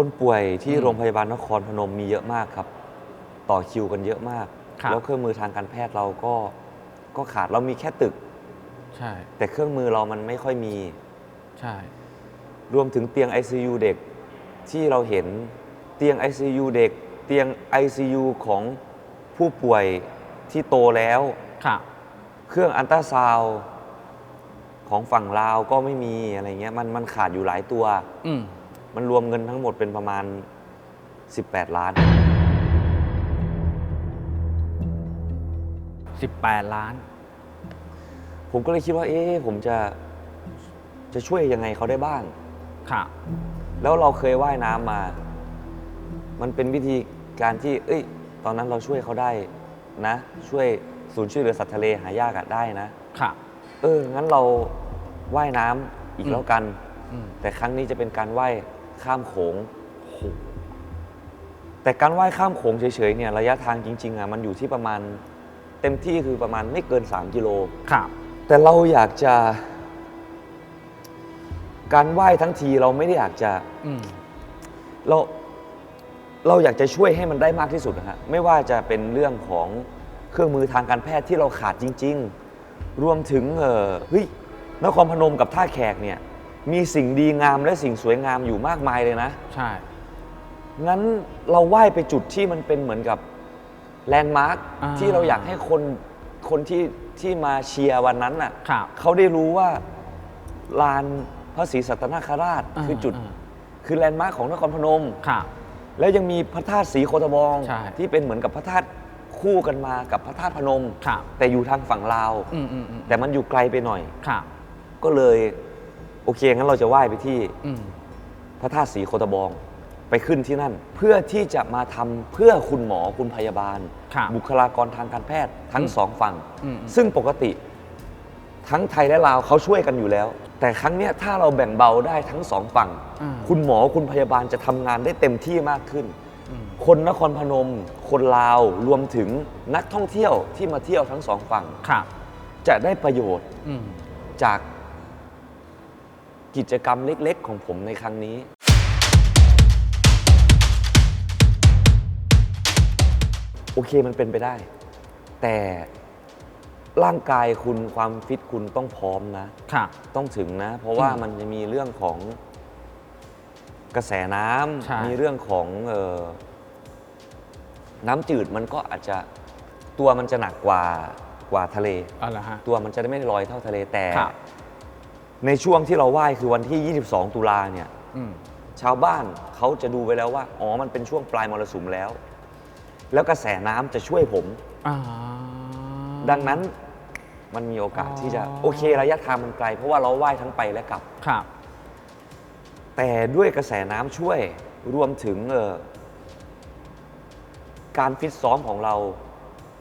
คนป่วยที่อืมโรงพยาบาลนครพนมมีเยอะมากครับ ต่อคิวกันเยอะมาก ครับแล้วเครื่องมือทางการแพทย์เราก็ก็ขาดเรามีแค่ตึก ใช่แต่เครื่องมือเรามันไม่ค่อยมี ใช่รวมถึงเตียง ICU เด็กที่เราเห็นเตียง ICU เด็ก เตียง ICU ของผู้ป่วยที่โตแล้วค่ะเครื่องอันตราซาวด์ของฝั่งลาวก็ไม่มีอะไรเงี้ยมันมันขาดอยู่หลายตัว อืม มันรวมเงินทั้งหมดเป็นประมาณ 18 ล้าน 18 ล้าน ผมก็เลยคิดว่า เอ๊ะผมจะจะช่วยยังไงเขาได้บ้าง ค่ะ แล้วเราเคยว่ายน้ำมา มันเป็นวิธีการที่ เอ้ย ตอนนั้นเราช่วยเขาได้นะ ช่วยศูนย์ช่วยเหลือสัตว์ทะเลหายากอะได้นะ ค่ะ เออ งั้นเราว่ายน้ำอีกอืมแล้วกัน อืม แต่ครั้งนี้จะเป็นการว่าย ข้ามโขงแต่การว่ายข้ามโขงเฉยๆเนี่ยระยะทางจริงๆอะมันอยู่ที่ประมาณเต็มที่คือประมาณไม่เกิน 3 กิโลค่ะแต่เราอยากจะ การว่ายทั้งทีเราไม่ได้อยากจะอืม เราเราอยากจะช่วยให้มันได้มากที่สุดนะฮะไม่ว่าจะเป็นเรื่องของเครื่องมือทางการแพทย์ที่เราขาดจริง ๆ รวมถึงเออเฮ้ยนครพนมกับท่าแขกเนี่ย มีสิ่งดีงามและสิ่งสวยงามอยู่มากมายเลยนะ ใช่ งั้นเราไหว้ไปจุดที่มันเป็นเหมือนกับแลนด์มาร์คอ่า ที่เราอยากให้คนคนที่ที่มาเชียร์วันนั้นน่ะครับ เขาได้รู้ว่าลานพระศรีสัตนคราช อ่าคือจุด อ่า คือแลนด์มาร์คของนครพนมค่ะแล้วยังมีพระธาตุศรีโคตบอง ใช่ ที่เป็นเหมือนกับพระธาตุคู่กันมากับพระธาตุพนมค่ะแต่อยู่ทางฝั่งลาว อืมอืมอืมแต่มันอยู่ไกลไปหน่อยค่ะก็เลย โอเคงั้นเราจะไหว้ไปที่อืมพระธาตุศรีโคตบอง ไปขึ้นที่นั่น เพื่อที่จะมาทำเพื่อคุณหมอคุณพยาบาลค่ะบุคลากรทางการแพทย์ทั้งอืมสองฝั่ง อืม ซึ่งปกติทั้งไทยและลาวเขาช่วยกันอยู่แล้ว แต่ครั้งเนี้ยถ้าเราแบ่งเบาได้ทั้งสองฝั่ง อ่า คุณหมอคุณพยาบาลจะทำงานได้เต็มที่มากขึ้น อืม คนนครพนม คนลาวรวมถึงนักท่องเที่ยวที่มาเที่ยวทั้งสองฝั่งค่ะจะได้ประโยชน์อืม จาก กิจกรรมเล็ก ๆ ของผมในครั้งนี้ โอเคมันเป็นไปได้ แต่ร่างกายคุณความฟิตคุณต้องพร้อมนะ ค่ะ ต้องถึงนะ เพราะว่าอืมมันจะมีเรื่องของกระแสน้ใช่ำมีเรื่องของเออน้ำจืดมันก็อาจจะตัวมันจะหนักกว่ากว่าทะเล เอาละฮะ ตัวมันจะไม่ได้ลอยเท่าทะเลแต่ ครับ ในช่วงที่เราไหว้คือวันที่ 22 ตุลาเนี่ย อืม ชาวบ้านเขาจะดูไปแล้วว่า อ๋อ มันเป็นช่วงปลายมรสุมแล้ว แล้วกระแสน้ำจะช่วยผม อ่า ดังนั้นมันมีโอกาสอ๋อที่จะโอเคระยะทางมันไกล เพราะว่าเราไหว้ทั้งไปและกลับ ครับ แต่ด้วยกระแสน้ำช่วยรวมถึงเอ่อการฟิตซ้อมของเรา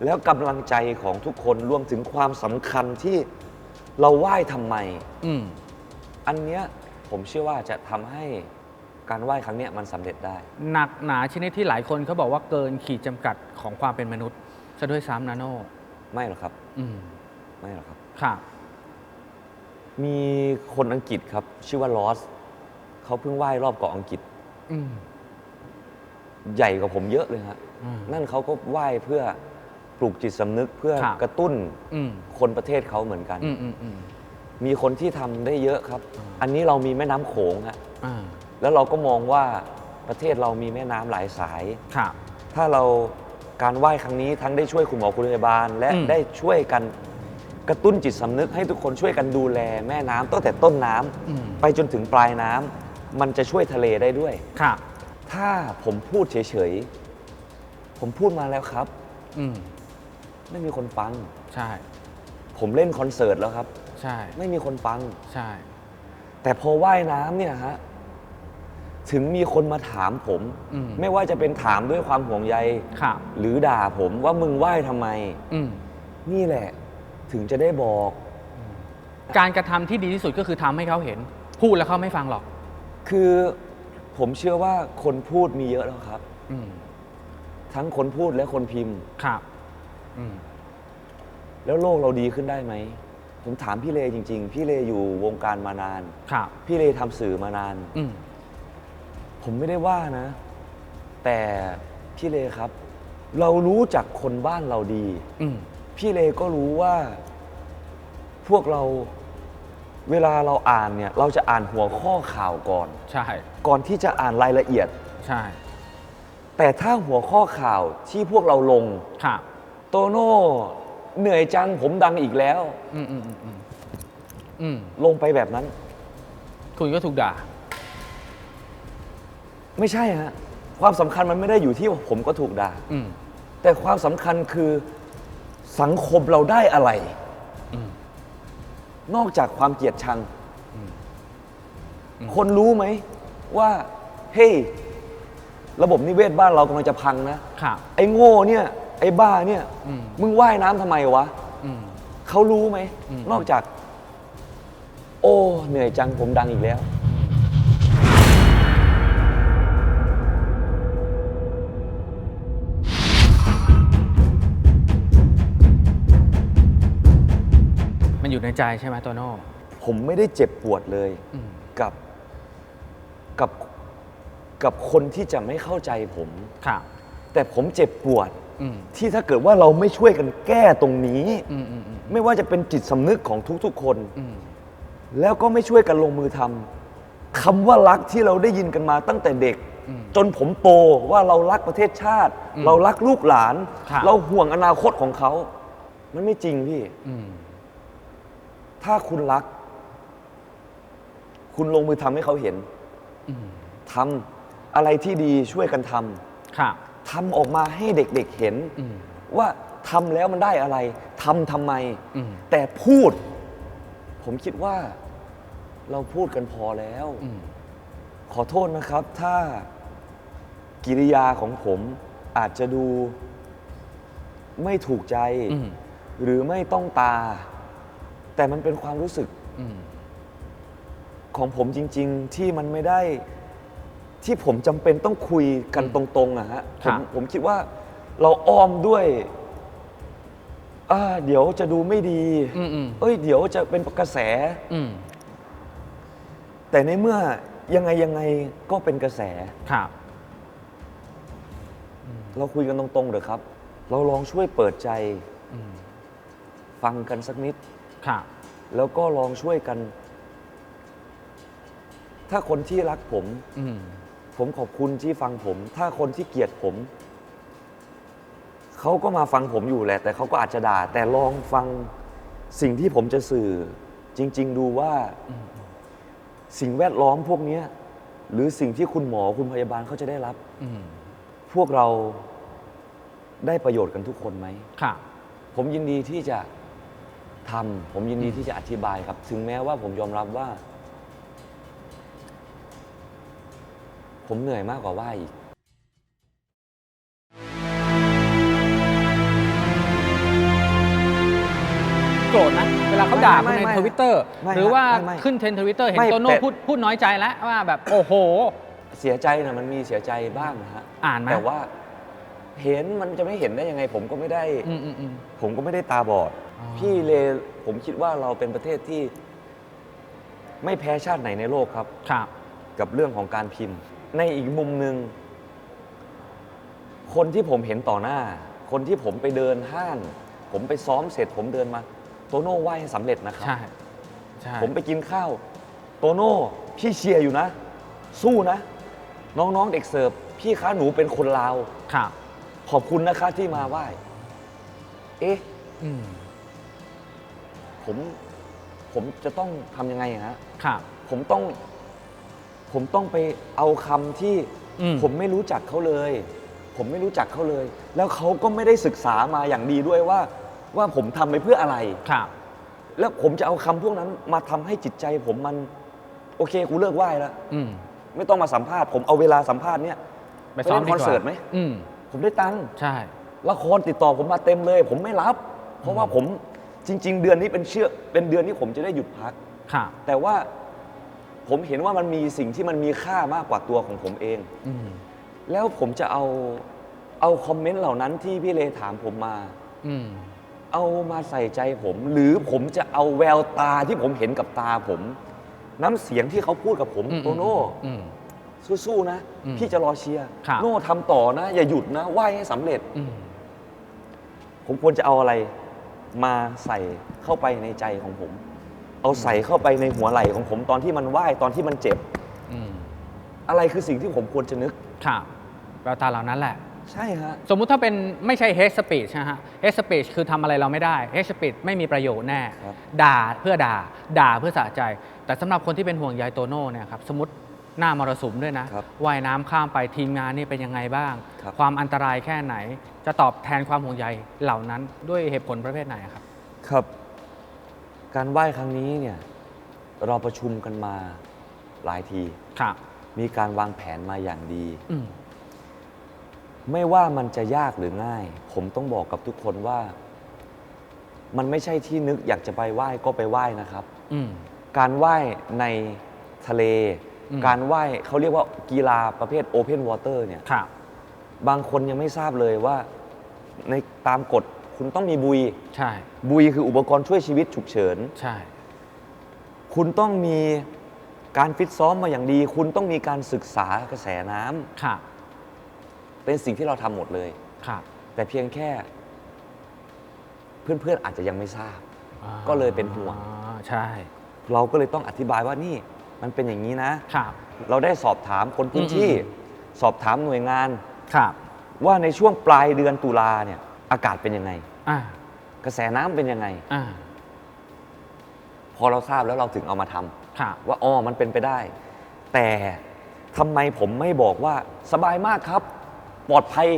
แล้วกำลังใจของทุกคนรวมถึงความสำคัญที่ เราไหว้ทำไม อืม อันเนี้ยผมเชื่อว่าจะทำให้การไหว้ครั้งเนี้ยมันสำเร็จได้ หนักหนาชนิดที่หลายคนเขาบอกว่าเกินขีดจำกัดของความเป็นมนุษย์ซะด้วยซ้ำนะโน่ไม่หรอกครับ อืมไม่หรอกครับ ค่ะ มีคนอังกฤษครับ ชื่อว่าลอสเขาเพิ่งไหว้รอบเกาะอังกฤษ อืม ใหญ่กว่าผมเยอะเลยฮะอืม นั่นเขาก็ไหว้เพื่อ ปลูกจิตสำนึกเพื่อครับ กระตุ้นอืมคนประเทศเขาเหมือนกัน อืมอืมอืม มีคนที่ทำได้เยอะครับอ่าอันนี้เรามีแม่น้ำโขงฮะอ่าแล้วเราก็มองว่าประเทศเรามีแม่น้ำหลายสายค่ะถ้าเราการไหว้ครั้งนี้ทั้งได้ช่วยคุณหมอคุณพยาบาล และอืม ได้ช่วยกันกระตุ้นจิตสำนึก ให้ทุกคนช่วยกันดูแลแม่น้ำตั้งแต่ต้นน้ำอืมไปจนถึงปลายน้ำมันจะช่วยทะเลได้ด้วยค่ะถ้าผมพูดเฉยๆ ผมพูดมาแล้วครับ อืม ไม่มีคนฟัง ใช่ ผมเล่นคอนเสิร์ตแล้วครับ ใช่ ไม่มีคนฟัง ใช่ แต่พอว่ายน้ำเนี่ยฮะ ถึงมีคนมาถามผม อืม ไม่ว่าจะเป็นถามด้วยความห่วงใยค่ะหรือด่าผมว่ามึงว่ายทำไม อืม นี่แหละ ถึงจะได้บอก การกระทำที่ดีที่สุดก็คือทำให้เขาเห็น พูดแล้วเขาไม่ฟังหรอก คือผมเชื่อว่าคนพูดมีเยอะแล้วครับ อืม ทั้งคนพูดและคนพิมพ์ ครับอืม แล้วโลกเราดีขึ้นได้ไหม ผมถามพี่เลจริง ๆ พี่เลอยู่วงการมานาน ครับ พี่เลทำสื่อมานาน อืม ผมไม่ได้ว่านะ แต่พี่เลครับ เรารู้จักคนบ้านเราดี อืม พี่เลก็รู้ว่า พวกเราเวลาเราอ่านเนี่ย เราจะอ่านหัวข้อข่าวก่อน ใช่ ก่อนที่จะอ่านรายละเอียด ใช่ แต่ถ้าหัวข้อข่าวที่พวกเราลง ครับ โตโน่เหนื่อยจังผมดังอีกแล้ว อืมอืมอืมอืมอืมลงไปแบบนั้น คุณก็ถูกด่า ไม่ใช่ฮะความสำคัญมันไม่ได้อยู่ที่ว่าผมก็ถูกด่า อืม แต่ความสำคัญคือสังคมเราได้อะไร อืม นอกจากความเกลียดชัง คนรู้ไหมว่า เฮ้ย ระบบนิเวศบ้านเรากำลังจะพังนะ ครับ ไอ้โง่เนี่ย ไอ้บ้าเนี่ย อืมมึงว่ายน้ำทำไมวะ อืม เขารู้ไหม อืม นอกจาก โอ้เหนื่อยจังผมดังอีกแล้ว มันอยู่ในใจใช่ไหมโตโน่ผมไม่ได้เจ็บปวดเลย อืมกับกับกับคนที่จะไม่เข้าใจผม ครับ แต่ผมเจ็บปวดอืม ที่ถ้าเกิดว่าเราไม่ช่วยกันแก้ตรงนี้อืมอืมอืมไม่ว่าจะเป็นจิตสำนึกของทุกๆคนอืมแล้วก็ไม่ช่วยกันลงมือทำคำว่ารักที่เราได้ยินกันมาตั้งแต่เด็กอืมจนผมโตว่าเรารักประเทศชาติอืมเรารักลูกหลานครับเราห่วงอนาคตของเขา มันไม่จริงพี่อืมถ้าคุณรัก คุณลงมือทำให้เขาเห็นอืมทำอะไรที่ดีช่วยกันทำครับ ทำออกมาให้เด็กๆเห็นอืมว่าทำแล้วมันได้อะไรทำทำไมอืมแต่พูด ผมคิดว่าเราพูดกันพอแล้วอืมขอโทษนะครับ ถ้ากิริยาของผมอาจจะดูไม่ถูกใจอืมหรือไม่ต้องตา แต่มันเป็นความรู้สึกอืมของผมจริง ๆ ที่มันไม่ได้ ที่ผมจำเป็นต้องคุยกันตรงๆอะฮะผมผมคิดว่าเราอ้อมด้วยอ่าเดี๋ยวจะดูไม่ดี อืมอืมเอ้ย เดี๋ยวจะเป็นกระแส อืมแต่ในเมื่อยังไงยังไงก็เป็นกระแส ครับ เราคุยกันตรงๆเถอะครับ เราลองช่วยเปิดใจอืม ฟังกันสักนิด ครับ แล้วก็ลองช่วยกัน ถ้าคนที่รักผม อืม ผมขอบคุณที่ฟังผม ถ้าคนที่เกลียดผม เขาก็มาฟังผมอยู่แหละ แต่เขาก็อาจจะด่า แต่ลองฟังสิ่งที่ผมจะสื่อ จริง ๆ ดูว่าสิ่งแวดล้อมพวกเนี้ยหรือสิ่งที่คุณหมอคุณพยาบาลเขาจะได้รับอืมพวกเราได้ประโยชน์กันทุกคนไหมครับผมยินดีที่จะทำผมยินดีที่จะอธิบายครับ ถึงแม้ว่าผมยอมรับว่า ผมเหนื่อยมากกว่าว่าอีกโกรธนะเวลาเขาด่าคุณไม่ในไม่ทวิตเตอร์ไม่หรือว่าไม่ไม่ขึ้นเทรนทวิตเตอร์เห็นไม่โตโน่แต่พูดพูดน้อยใจแล้วว่าแบบโอ้โห เสียใจนะมันมีเสียใจบ้างนะฮะอ่านไหมแต่ว่า เห็นมันจะไม่เห็นได้ยังไง ผมก็ไม่ได้อืมอืมอืมผมก็ไม่ได้ตาบอดอ๋อพี่เลผมคิดว่าเราเป็นประเทศที่ ไม่แพ้ชาติไหนในโลกครับ ครับ กับเรื่องของการพิมพ์ ในอีกมุมหนึ่งคนที่ผมเห็นต่อหน้า คนที่ผมไปเดินห้าง ผมไปซ้อมเสร็จผมเดินมา โตโน่ไหว้ให้สำเร็จนะครับ ใช่ใช่ผมไปกินข้าว โตโน่พี่เชียร์อยู่นะ สู้นะ น้องๆเด็กเสิร์ฟพี่คะหนูเป็นคนลาว ครับ ขอบคุณนะคะที่มาไหว้ เอ๊ะ อืมผมผมจะต้องทำยังไงอะฮะ ครับ ผมต้อง ผมต้องไปเอาคำที่อืม ผมไม่รู้จักเขาเลย ผมไม่รู้จักเขาเลย แล้วเขาก็ไม่ได้ศึกษามาอย่างดีด้วยว่า ว่าผมทำไปเพื่ออะไร ครับ แล้วผมจะเอาคำพวกนั้นมาทำให้จิตใจผมมัน โอเคกูเลิกไหว้แล้ว อืมไม่ต้องมาสัมภาษณ์ผมเอาเวลาสัมภาษณ์เนี่ยไปซ้อมไปดีเล่นคอนกว่าเสิร์ตไหมอืมผมได้ตังค์ใช่ ละครติดต่อผมมาเต็มเลย ผมไม่รับ เพราะว่าผมจริง ๆ เดือนนี้เป็นเชื่อเป็นเดือนที่ผมจะได้หยุดพัก ครับ แต่ว่า ผมเห็นว่ามันมีสิ่งที่มันมีค่ามากกว่าตัวของผมเอง อืมแล้วผมจะเอาเอาคอมเมนต์เหล่านั้นที่พี่เลถามผมมา อืมเอามาใส่ใจผม หรือผมจะเอาแววตาที่ผมเห็นกับตาผม น้ำเสียงที่เขาพูดกับผมอืมโตโน่อืม สู้ๆนะ อืมพี่จะรอเชียร์ครับ โน่ทำต่อนะ อย่าหยุดนะไหว้ให้สำเร็จ อืมผมควรจะเอาอะไรมาใส่เข้าไปในใจของผม เอาใส่เข้าไปในหัวไหล่ของผมตอนที่มันไหว้ตอนที่มันเจ็บ อืมอะไรคือสิ่งที่ผมควรจะนึก ครับแววตาเหล่านั้นแหละ ใช่ฮะ สมมุติถ้าเป็นไม่ใช่ hate speech นะฮะ hate speech คือทำอะไรเราไม่ได้ hate speech ไม่มีประโยชน์แน่ ครับ ด่าเพื่อด่า ด่าเพื่อสะใจ แต่สำหรับคนที่เป็นห่วงใยโตโน่เนี่ยครับ สมมติหน้ามรสุมด้วยนะครับว่ายน้ำข้ามไปทีมงานนี่เป็นยังไงบ้าง ครับ ความอันตรายแค่ไหน จะตอบแทนความห่วงใยเหล่านั้นด้วยเหตุผลประเภทไหนครับ ครับ การไหว้ครั้งนี้เนี่ยเราประชุมกันมาหลายที ครับ มีการวางแผนมาอย่างดี อืม ไม่ว่ามันจะยากหรือง่าย ผมต้องบอกกับทุกคนว่า มันไม่ใช่ที่นึกอยากจะไปไหว้ก็ไปไหว้นะครับ อืม การไหว้ในทะเล อืม การไหว้เขาเรียกว่ากีฬาประเภท Open Water เนี่ย ครับ บางคนยังไม่ทราบเลยว่าในตามกฎ คุณต้องมีบุย ใช่ บุยคืออุปกรณ์ช่วยชีวิตฉุกเฉิน ใช่ คุณต้องมีการฟิตซ้อมมาอย่างดี คุณต้องมีการศึกษากระแสน้ำครับ เป็นสิ่งที่เราทำหมดเลย ครับแต่เพียงแค่ เพื่อนๆอาจจะยังไม่ทราบ อ่าก็เลยเป็นห่วง ใช่ เราก็เลยต้องอธิบายว่านี่ มันเป็นอย่างนี้นะ ครับ เราได้สอบถามคนพื้นที่ อืมสอบถามหน่วยงาน ครับ ว่าในช่วงปลายเดือนตุลาเนี่ยอากาศเป็นยังไง อ่ากระแสน้ำเป็นยังไง อ่าพอเราทราบแล้วเราถึงเอามาทำครับว่าอ๋อมันเป็นไปได้ แต่ทำไมผมไม่บอกว่าสบายมากครับ ปลอดภัย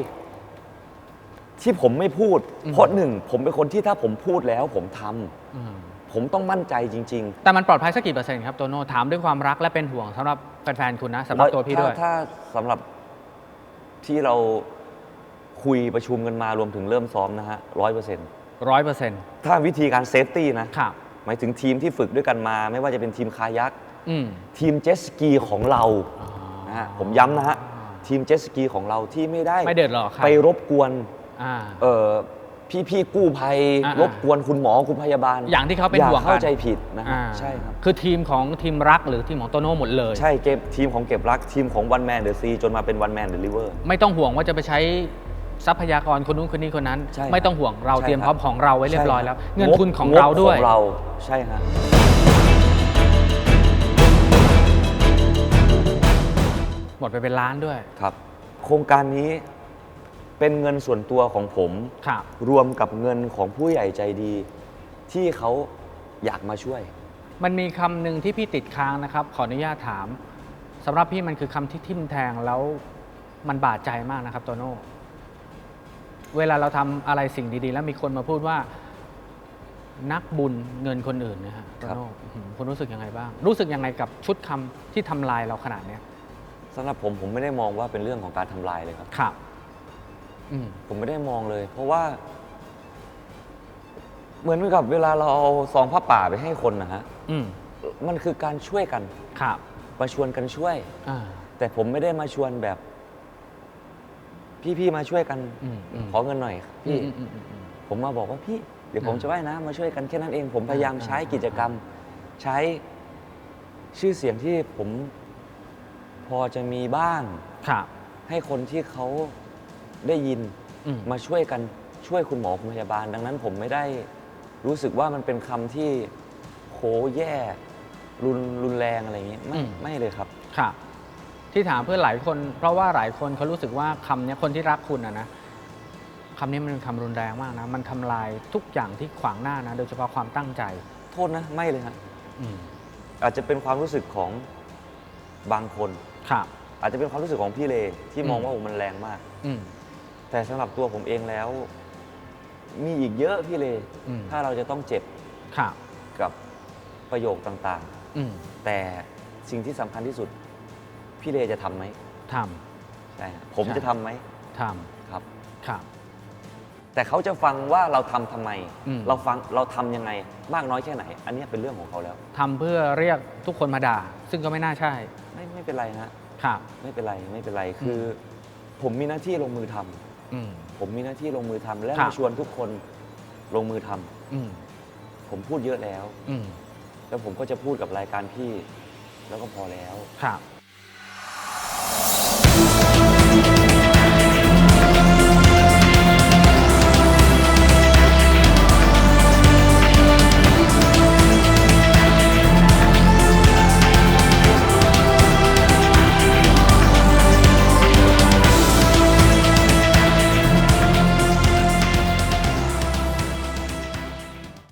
ที่ผมไม่พูดอืมเพราะหนึ่งผมเป็นคนที่ถ้าผมพูดแล้วผมทำอืมผมต้องมั่นใจจริงแต่มันปลอดภัยสักกี่เปอร์เซ็นต์ครับโตโน่ถามด้วยความรักและเป็นห่วงสำหรับแฟนๆคุณนะๆสำหรับตัวพี่ด้วย ถ้าถ้าสำหรับที่เรา คุยประชุมกันมารวมถึงเริ่มซ้อมนะฮะร้อยเปอร์เซ็นต์ร้อยเปอร์เซ็นต์ถ้าวิธีการเซฟตี้นะครับ หมายถึงทีมที่ฝึกด้วยกันมา ไม่ว่าจะเป็นทีมคายักอืม ทีมเจ็ตสกีของเรานะฮะผมย้ำนะฮะทีมเจ็ตสกีของเราที่ไม่ได้ไม่เดือดร้อนใคร ไปรบกวนอ่า เอ่อพี่ๆกู้ภัย อ่ารบกวนคุณหมอคุณพยาบาลอย่างที่เขาเป็นห่วงอย่กัน เข้าใจผิดนะฮะอ่าใช่ครับ คือทีมของทีมรักหรือทีมของโตโน่หมดเลย ใช่เก็บทีมของเก็บรักทีมของวันแมนเดอะซีจนมาเป็นวันแมนเดอะลิเวอร์ ไม่ต้องห่วงว่าจะไปใช้ ทรัพยากรคนนู้นคนนี้คนนั้น ใช่ครับไม่ต้องห่วงเราใช่เตรียมพร้อมครับของเราไว้เรียบร้อยแล้ว ใช่คบเงินทุนของบเราด้วย ของเราใช่ฮะหมดไปเป็นล้านด้วยครับ โครงการนี้เป็นเงินส่วนตัวของผม ครับ รวมกับเงินของผู้ใหญ่ใจดี ที่เขาอยากมาช่วย มันมีคำหนึ่งที่พี่ติดค้างนะครับ ขออนุญาตถามสำหรับพี่มันคือคำที่ทิ่มแทงแล้วมันบาดใจมากนะครับโตโน่ เวลาเราทำอะไรสิ่งดีๆ แล้วมีคนมาพูดว่า นักบุญเงินคนอื่นนะฮะโตครับโน่อื้อหือคุณรู้สึกยังไงบ้าง รู้สึกยังไงกับชุดคำที่ทำลายเราขนาดเนี้ยสำหรับผมผมไม่ได้มองว่าเป็นเรื่องของการทำลายเลยครับ ครับ อืม ผมไม่ได้มองเลย เพราะว่า เหมือนกับเวลาเราเอาซองผ้าป่าไปให้คนนะฮะอืม มันคือการช่วยกัน ครับ มาชวนกันช่วย อ่า แต่ผมไม่ได้มาชวนแบบ พี่ๆมาช่วยกันอืมอืม ขอเงินหน่อยพี่อืมอืมอืมอืมผมมาบอกว่าพี่เดี๋ยวผมอ่า จะว่ายน้ำมาช่วยกันแค่นั้นเอง ผมพยายามอ่าใช้กิจกรรม ใช้ชื่อเสียงที่ผมพอจะมีบ้าง ครับให้คนที่เขาได้ยินอืมมาช่วยกันช่วยคุณหมอคุณพยาบาล ดังนั้นผมไม่ได้รู้สึกว่ามันเป็นคำที่โหแย่ รุนรุนแรงอะไรอย่างนี้ไม่ไม่เลยครับ ครับ ที่ถามเพื่อนหลายคน เพราะว่าหลายคนเขารู้สึกว่าคำเนี้ยคนที่รักคุณอะนะคำนี้มันเป็นคำรุนแรงมากนะ มันทำลายทุกอย่างที่ขวางหน้านะ โดยเฉพาะความตั้งใจโทษนะไม่เลยครับอืมอาจจะเป็นความรู้สึกของบางคน ครับ อาจจะเป็นความรู้สึกของพี่เลที่มองอืม ว่าโอ้มันแรงมาก อืม แต่สำหรับตัวผมเองแล้ว มีอีกเยอะพี่เล อืม ถ้าเราจะต้องเจ็บครับ กับประโยคต่างอืม ๆ แต่สิ่งที่สำคัญที่สุด พี่เลจะทำไหมทใช่ครับผมใช่จะทำไหมำทครับำครับ แต่เขาจะฟังว่าเราทำทำไม อืม เราฟังเราทำยังไงมากน้อยแค่ไหน อันเนี้ยเป็นเรื่องของเขาแล้ว ทำเพื่อเรียกทุกคนมาด่า ซึ่งก็ไม่น่าใช่ไม่ไม่เป็นไรฮะครับ ไม่เป็นไรไม่เป็นไรคืออผมมีหน้าที่ลงมือทำอืม ผมมีหน้าที่ลงมือทำและครับ มาชวนทุกคนลงมือทำอืมผมพูดเยอะแล้ว อืมแล้วผมก็จะพูดกับรายการพี่ แล้วก็พอแล้ว ครับ